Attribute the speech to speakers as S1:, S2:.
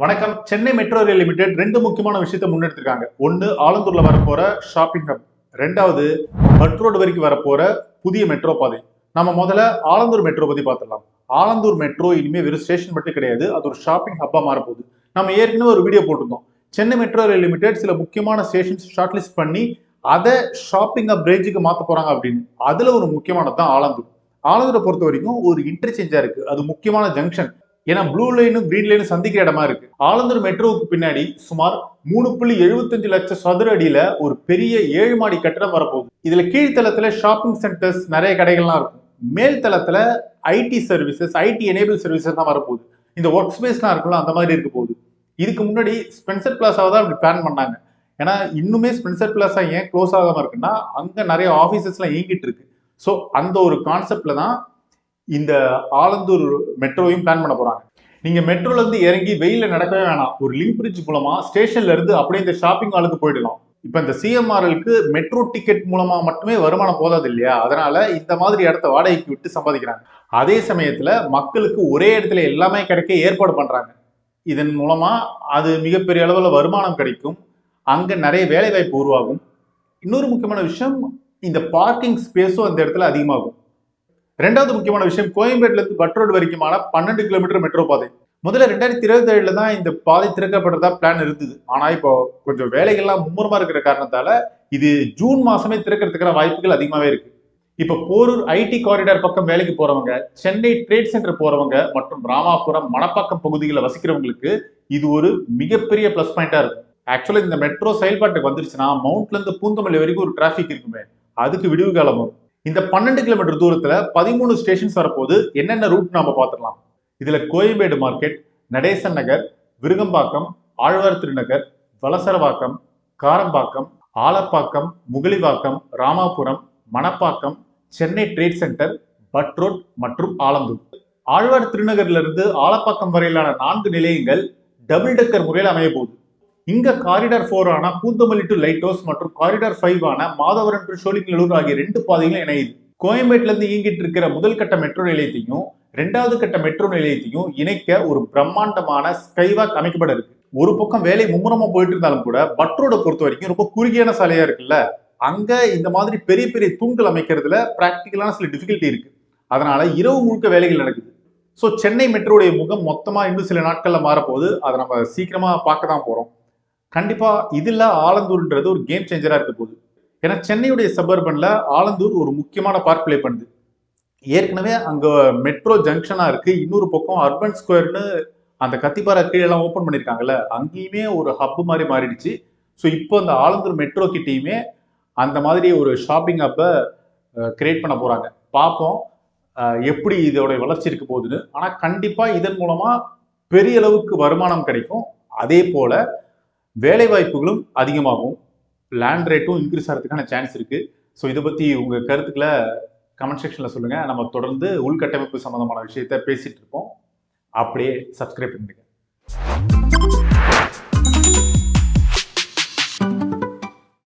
S1: வணக்கம். Chennai metro rail limited ரெண்டு முக்கியமான விஷயத்தை முன்னெடுத்திருக்காங்க. ஒன்னு ஆலந்தூர்ல வரப்போற ஷாப்பிங் ஹப் ரெண்டாவது பட் ரோடு வரைக்கும் வரப்போற புதிய மெட்ரோ பாதை. நம்ம முதல்ல ஆலந்தூர் மெட்ரோ பத்தி பார்த்துடலாம். ஆலந்தூர் மெட்ரோ இனிமே வெறும் ஸ்டேஷன் மட்டும் கிடையாது அது ஒரு ஷாப்பிங் ஹப்பா மாறப்போகுது. நம்ம ஏற்கனவே ஒரு வீடியோ போட்டிருந்தோம். சென்னை மெட்ரோ ரயில் லிமிடெட் சில முக்கியமான ஸ்டேஷன்ஸ் ஷார்ட் லிஸ்ட் பண்ணி அதை ஷாப்பிங் அப் ரேஞ்சுக்கு மாற்ற போறாங்க அப்படின்னு. அதுல ஒரு முக்கியமானது தான் ஆலந்தூர். ஆலந்தூரை பொறுத்த வரைக்கும் ஒரு இன்டர்சேஞ்சா இருக்கு. அது முக்கியமான ஜங்ஷன் ஏன்னா ப்ளூ லைனும் கிரீன் லைனும் சந்திக்கிற இடமா இருக்கு. ஆலந்தூர் மெட்ரோவுக்கு பின்னாடி சுமார் மூணு புள்ளி எழுபத்தஞ்சு லட்சம் சதுர அடியில ஒரு பெரிய ஏழு மாடி கட்டடம் வரப்போகுது. இதுல கீழ்த்தளத்துல ஷாப்பிங் சென்டர்ஸ் நிறைய கடைகள்லாம் இருக்கும். மேல் தளத்துல IT services IT enable services தான் வரப்போகுது. இந்த ஒர்க் ஸ்பேஸ்லாம் இருக்கும்ல அந்த மாதிரி இருக்க போகுது. இதுக்கு முன்னாடி ஸ்பென்சர் பிளாஸாவை தான் அப்படி பிளான் பண்ணாங்க. ஏன்னா இன்னுமே ஸ்பென்சர் பிளாஸா ஏன் க்ளோஸ் ஆகாம இருக்குன்னா அங்க நிறைய ஆஃபீஸஸ்லாம் இயங்கிட்டு இருக்கு. ஸோ அந்த ஒரு கான்செப்ட்ல தான் இந்த ஆலந்தூர் மெட்ரோவையும் பிளான் பண்ண போறாங்க. நீங்க மெட்ரோல இருந்து இறங்கி வெயில நடக்கவே வேணாம். ஒரு லிங்க் பிரிட்ஜ் மூலமா ஸ்டேஷன்ல இருந்து அப்படியே இந்த ஷாப்பிங் ஹாலுக்கு போயிடலாம். இப்ப இந்த சிஎம்ஆர்எலுக்கு மெட்ரோ டிக்கெட் மூலமா மட்டுமே வருமானம் போதாது இல்லையா? அதனால இந்த மாதிரி இடத்த வாடகைக்கு விட்டு சம்பாதிக்கிறாங்க. அதே சமயத்துல மக்களுக்கு ஒரே இடத்துல எல்லாமே கிடைக்க ஏற்பாடு பண்றாங்க. இதன் மூலமா அது மிகப்பெரிய அளவில் வருமானம் கிடைக்கும். அங்க நிறைய வேலை வாய்ப்பு உருவாகும். இன்னொரு முக்கியமான விஷயம் இந்த பார்க்கிங் ஸ்பேஸும் அந்த இடத்துல அதிகமாகும். ரெண்டாவது முக்கியமான விஷயம் கோயம்பேட்ல இருந்து பட் ரோடு வரைக்குமான பன்னெண்டு கிலோமீட்டர் மெட்ரோ பாதை. முதல்ல ரெண்டாயிரத்தி இருபத்தி ஏழுல தான் இந்த பாதை திறக்கப்படுறதா பிளான் இருந்தது. ஆனா இப்போ கொஞ்சம் வேலைகள்லாம் மும்முரமா இருக்கிற காரணத்தால இது ஜூன் மாசமே திறக்கிறதுக்கான வாய்ப்புகள் அதிகமாவே இருக்கு. இப்ப போரூர் ஐடி காரிடார் பக்கம் வேலைக்கு போறவங்க சென்னை ட்ரேட் சென்டர் போறவங்க மற்றும் ராமாபுரம் மணப்பாக்கம் பகுதிகளில் வசிக்கிறவங்களுக்கு இது ஒரு மிகப்பெரிய ப்ளஸ் பாயிண்டா இருக்கும். ஆக்சுவலா இந்த மெட்ரோ செயல்பாட்டுக்கு வந்துருச்சுன்னா மவுண்ட்ல இருந்து பூந்தமல்லி வரைக்கும் ஒரு டிராஃபிக் இருக்குமே. அதுக்கு விடிவு காலம் வரும். இந்த பன்னெண்டு கிலோமீட்டர் தூரத்துல பதிமூணு ஸ்டேஷன்ஸ் வரப்போது என்னென்ன ரூட் நாம பார்த்துடலாம்? இதுல Koyambedu market Nadesan Nagar Virugambakkam Alwar Thirunagar Valasaravakkam Karambakkam Alapakkam Mugalivakkam Ramapuram Manapakkam Chennai Trade Centre Butt Road மற்றும் ஆலந்தூர். ஆழ்வார் திருநகர்ல இருந்து ஆலப்பாக்கம் வரையிலான நான்கு நிலையங்கள் டபுள் டெக்கர் முறையில் அமைய போகுது. இங்க காரிடார் ஃபோர் ஆன பூந்தமல்லி டு லைட் ஹவுஸ் மற்றும் காரிடார் ஃபைவ் ஆன மாதவரம் டு சோழிங்கநல்லூர் ஆகிய ரெண்டு பாதைகளும் இணையுது கோயம்பேட்ல இருந்து இயங்கிட்டு இருக்கிற முதல் கட்ட மெட்ரோ நிலையத்தையும் ரெண்டாவது கட்ட மெட்ரோ நிலையத்தையும் இணைக்க ஒரு பிரம்மாண்டமான ஸ்கைவாக் அமைக்கப்பட இருக்கு. ஒரு பக்கம் வேலை மும்முரமா போயிட்டு இருந்தாலும் கூட பட்ரோட பொறுத்த வரைக்கும் ரொம்ப குறுகியான சாலையா இருக்குல்ல அங்க இந்த மாதிரி பெரிய பெரிய தூண்கள் அமைக்கிறதுல பிராக்டிக்கலான சில டிஃபிகல்ட்டி இருக்கு. அதனால இரவு முழுக்க வேலைகள் நடக்குது. ஸோ சென்னை மெட்ரோடைய முகம் மொத்தமா இன்னும் சில நாட்கள்ல மாறப்போகுது. அதை நம்ம சீக்கிரமா பார்க்க தான் போறோம். கண்டிப்பா இதுல ஆலந்தூர்ன்றது ஒரு கேம் சேஞ்சரா இருக்க போகுது. ஏன்னா சென்னையுடைய சபர்பன்ல ஆலந்தூர் ஒரு முக்கியமான பார்ட் ப்ளே பண்ணுது. ஏற்கனவே அங்க மெட்ரோ ஜங்ஷனா இருக்கு. இன்னொரு பக்கம் அர்பன் ஸ்கொயர்னு அந்த கத்திப்பாரா கீழெல்லாம் ஓப்பன் பண்ணிருக்காங்கல்ல அங்கேயுமே ஒரு ஹப் மாதிரி மாறிடுச்சு. ஸோ இப்போ அந்த ஆலந்தூர் மெட்ரோ கிட்டேயுமே அந்த மாதிரி ஒரு ஷாப்பிங் ஹப்பை கிரியேட் பண்ண போறாங்க. பார்ப்போம் எப்படி இதோடைய வளர்ச்சி இருக்க போகுதுன்னு. ஆனால் கண்டிப்பா இதன் மூலமா பெரிய அளவுக்கு வருமானம் கிடைக்கும். அதே போல வேலை வாய்ப்புகளும் அதிகமாகும். லேண்ட் ரேட்டும் இன்க்ரீஸ் ஆகிறதுக்கான சான்ஸ் இருக்குது ஸோ இதை பற்றி உங்கள் கருத்துக்களை கமெண்ட் செக்ஷனில் சொல்லுங்கள் நம்ம தொடர்ந்து உள்கட்டமைப்பு சம்மந்தமான விஷயத்த பேசிகிட்டு இருப்போம். அப்படியே சப்ஸ்கிரைப் பண்ணிடுங்க.